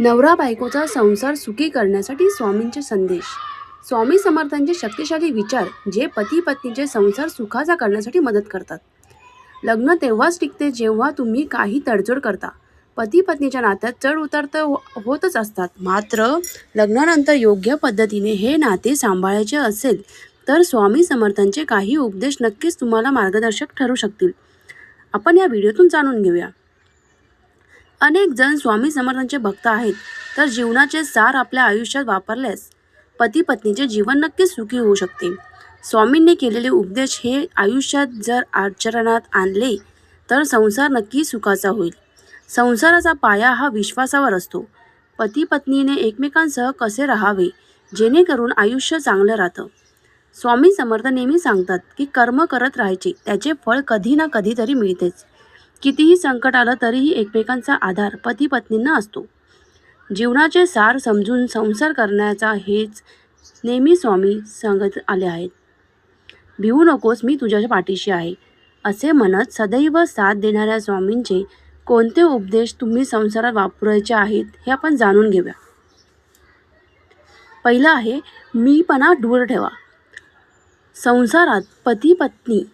नवरा बायकोचा संसार सुखी करण्यासाठी स्वामींचे संदेश. स्वामी समर्थांचे शक्तिशाली विचार जे पती पत्नीचे संसार सुखाचा करण्यासाठी मदत करतात. लग्न तेव्हाच टिकते जेव्हा तुम्ही काही तडजोड करता. पती पत्नीच्या नात्यात चढ उतार तर हो, होतच असतात. मात्र लग्नानंतर योग्य पद्धतीने हे नाते सांभाळायचे असेल तर स्वामी समर्थांचे काही उपदेश नक्कीच तुम्हाला मार्गदर्शक ठरू शकतील. आपण या व्हिडिओतून जाणून घेऊया. अनेक जण स्वामी समर्थांचे भक्त आहेत तर जीवनाचे सार आपल्या आयुष्यात वापरल्यास पती पत्नीचे जीवन नक्कीच सुखी होऊ शकते. स्वामींनी केलेले उपदेश हे आयुष्यात जर आचरणात आणले तर संसार नक्की सुखाचा होईल. संसाराचा पाया हा विश्वासावर असतो. पती पत्नीने एकमेकांसह कसे राहावे जेणेकरून आयुष्य चांगलं राहतं? स्वामी समर्थ नेहमी सांगतात की कर्म करत राहायचे त्याचे फळ कधी ना कधीतरी मिळतेच. कितीही संकट आलं तरीही एकमेकांचा आधार पती पत्नींना असतो. जीवनाचे सार समजून संसार करण्याचा हेच नेहमी स्वामी सांगत आले आहेत. भिवू नकोस मी तुझ्या पाठीशी आहे असे म्हणत सदैव साथ देणाऱ्या स्वामींचे कोणते उपदेश तुम्ही संसारात वापरायचे आहेत हे आपण जाणून घेऊया. पहिलं आहे मीपणा दूर ठेवा. संसारात पती पत्नी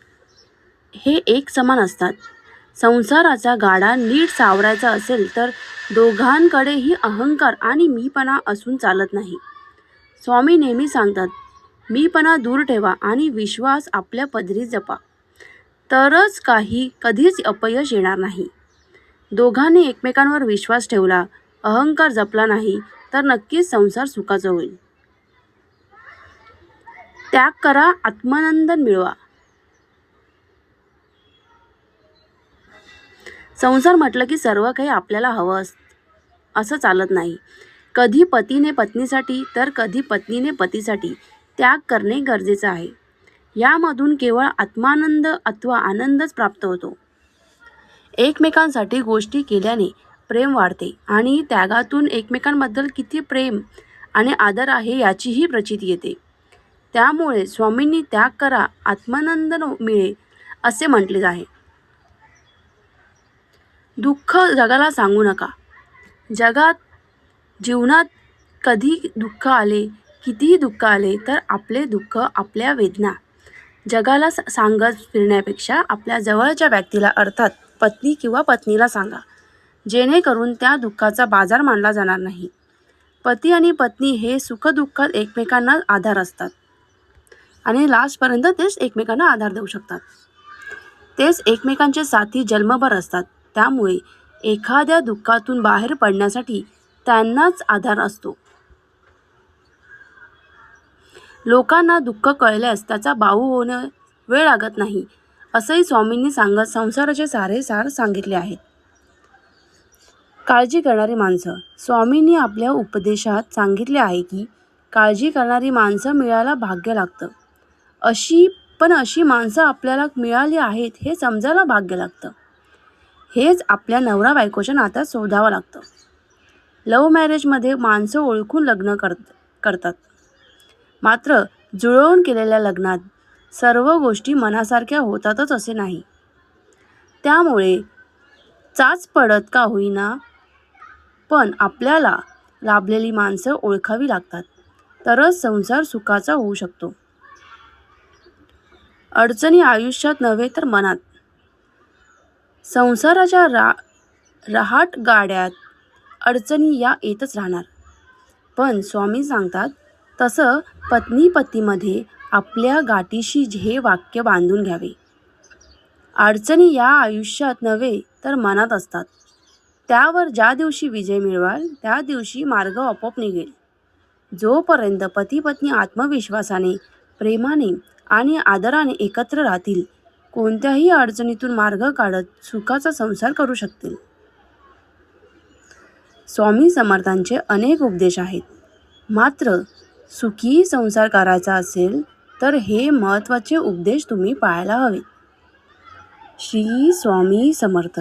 हे एक समान असतात. संसाराचा गाडा नीट सावरायचा असेल तर दोघांकडेही अहंकार आणि मीपणा असून चालत नाही. स्वामी नेहमी सांगतात मीपणा दूर ठेवा आणि विश्वास आपल्या पदरी जपा. तरच काही कधीच अपयश येणार नाही. दोघांनी एकमेकांवर विश्वास ठेवला अहंकार जपला नाही तर नक्कीच संसार सुखाचा होईल. त्याग करा आत्मानंदन मिळवा. संसार म्हटलं की सर्व काही आपल्याला हवं अस असं चालत नाही. कधी पतीने पत्नीसाठी तर कधी पत्नीने पतीसाठी त्याग करणे गरजेचं आहे. यामधून केवळ आत्मानंद अथवा आनंदच प्राप्त होतो. एकमेकांसाठी गोष्टी केल्याने प्रेम वाढते आणि त्यागातून एकमेकांबद्दल किती प्रेम आणि आदर आहे याचीही प्रचिती येते. त्यामुळे स्वामींनी त्याग करा आत्मानंद मिळेल असे म्हटले आहे. दुःख जगाला सांगू नका. जगात जीवनात कधी दुःख आले कितीही दुःख आले तर आपले दुःख आपल्या वेदना. जगाला सांगत फिरण्यापेक्षा आपल्या जवळच्या व्यक्तीला अर्थात पत्नी किंवा पत्नीला सांगा. जेणेकरून त्या दुःखाचा बाजार मानला जाणार नाही. पती आणि पत्नी हे सुखदुःखात एकमेकांना आधार असतात. आणि लास्टपर्यंत तेच एकमेकांना आधार देऊ शकतात. तेच एकमेकांचे साथी जन्मभर असतात. त्यामुळे एखाद्या दुःखातून बाहेर पडण्यासाठी त्यांनाच आधार असतो. लोकांना दुःख कळल्यास त्याचा बाऊ होणं वेळ लागत नाही असंही स्वामींनी सांगत संसाराचे सारे सार सांगितले आहेत. काळजी करणारी माणसं. स्वामींनी आपल्या उपदेशात सांगितले आहे की काळजी करणारी माणसं मिळायला भाग्य लागतं. अशी पण अशी माणसं आपल्याला मिळाली आहेत हे समजायला भाग्य लागतं. हेच आपल्या नवरा बायकोच्या नात्यात शोधावं लागतं. लव्ह मॅरेजमध्ये माणसं ओळखून लग्न कर करतात. मात्र जुळवून केलेल्या लग्नात सर्व गोष्टी मनासारख्या होतातच असे नाही. त्यामुळे चाच पडत का होईना पण आपल्याला लाभलेली माणसं ओळखावी लागतात. तरच संसार सुखाचा होऊ शकतो. अडचणी आयुष्यात नव्हे तर मनात. संसाराच्या रा रहाट गाड्यात अडचणी या येतच राहणार. पण स्वामी सांगतात तसं पत्नी पतीमध्ये आपल्या गाठीशी हे वाक्य बांधून घ्यावे. अडचणी या आयुष्यात नव्हे तर मनात असतात. त्यावर ज्या दिवशी विजय मिळवाल त्या दिवशी मार्ग आपोआप निघेल. जोपर्यंत पती पत्नी आत्मविश्वासाने प्रेमाने आणि आदराने एकत्र राहतील कोणत्याही अडचणीतून मार्ग काढत सुखाचा संसार करू शकतील. स्वामी समर्थांचे अनेक उपदेश आहेत. मात्र सुखी संसार करायचा असेल तर हे महत्त्वाचे उपदेश तुम्ही पाळायला हवे श्री स्वामी समर्थ.